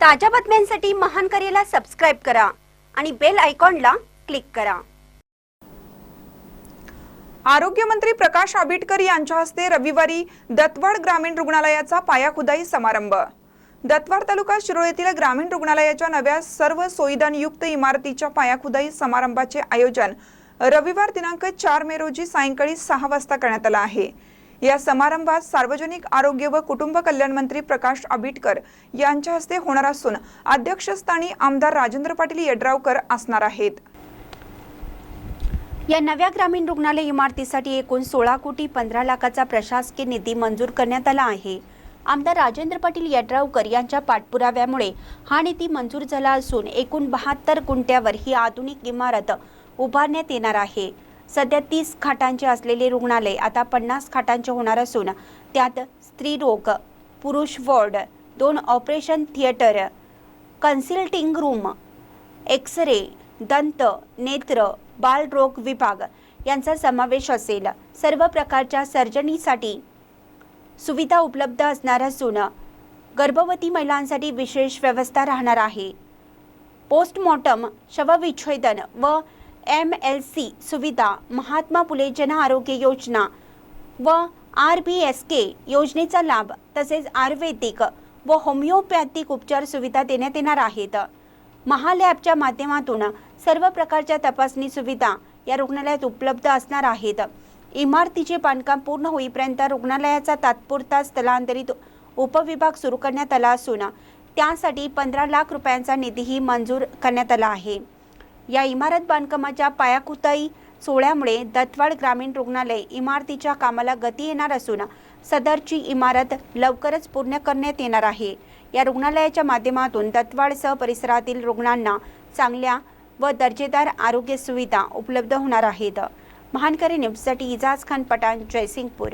ताज्या बातम्यांसाठी महान करेला सबस्क्राईब करा आणि बेल आयकॉनला क्लिक करा. आरोग्यमंत्री प्रकाश आंबेडकर यांच्या हस्ते रविवारी दत्तवाड ग्रामीण रुग्णालयाचा पायाखुदाई समारंभ. दत्तवाड तालुका शिरोळ येथील ग्रामीण रुग्णालयाच्या नव्या सर्व सोयीदानयुक्त इमारतीच्या पायाखुदाई समारंभाचे आयोजन रविवार दिनांक चार मे रोजी सायंकाळी सहा वाजता करण्यात आलं आहे. या समारंभात सार्वजनिक आरोग्य व कुटुंब कल्याण मंत्री प्रकाश आंबेडकर यांच्या हस्ते होणार असून अध्यक्षस्थानी आमदार राजेंद्र पाटील यड्रावकर असणार आहेत. या नव्या ग्रामीण रुग्णालय इमारतीसाठी एकूण सोळा कोटी पंधरा लाखाचा प्रशासकीय निधी मंजूर करण्यात आला आहे. आमदार राजेंद्र पाटील यड्रावकर यांच्या पाठपुराव्यामुळे हा निधी मंजूर झाला असून एकूण बहात्तर गुंट्यावर ही आधुनिक इमारत उभारण्यात येणार आहे. सध्या तीस खाटांचे असलेले रुग्णालय आता पन्नास खाटांचे होणार असून त्यात स्त्रीरोग पुरुष वॉर्ड दोन operation theatre consulting room X ray दंत नेत्र बालरोग विभाग यांचा समावेश असेल. सर्व प्रकारच्या सर्जनीसाठी सुविधा उपलब्ध असणार असून गर्भवती महिलांसाठी विशेष व्यवस्था राहणार आहे. पोस्टमॉर्टम शवविच्छेदन व एम एल सी सुविधा महात्मा फुले जन आरोग्य योजना व आर बी एस के योजनेचा लाभ तसेच आयुर्वेदिक व होमिओपॅथिक उपचार सुविधा देण्यात येणार आहेत. महालॅबच्या माध्यमातून सर्व प्रकारच्या तपासणी सुविधा या रुग्णालयात उपलब्ध असणार आहेत. इमारतीचे बांधकाम पूर्ण होईपर्यंत रुग्णालयाचा तात्पुरता स्थलांतरित उपविभाग सुरू करण्यात आला असून त्यासाठी पंधरा लाख रुपयांचा निधीही मंजूर करण्यात आला आहे. या इमारत बांधकामाच्या पायाकुताई सोहळ्यामुळे दत्तवाड ग्रामीण रुग्णालय इमारतीच्या कामाला गती येणार असून सदरची इमारत लवकरच पूर्ण करण्यात येणार आहे. या रुग्णालयाच्या माध्यमातून दत्तवाडसह परिसरातील रुग्णांना चांगल्या व दर्जेदार आरोग्य सुविधा उपलब्ध होणार आहेत. महानकरी न्यूजसाठी इजाज खान पठाण जयसिंगपूर.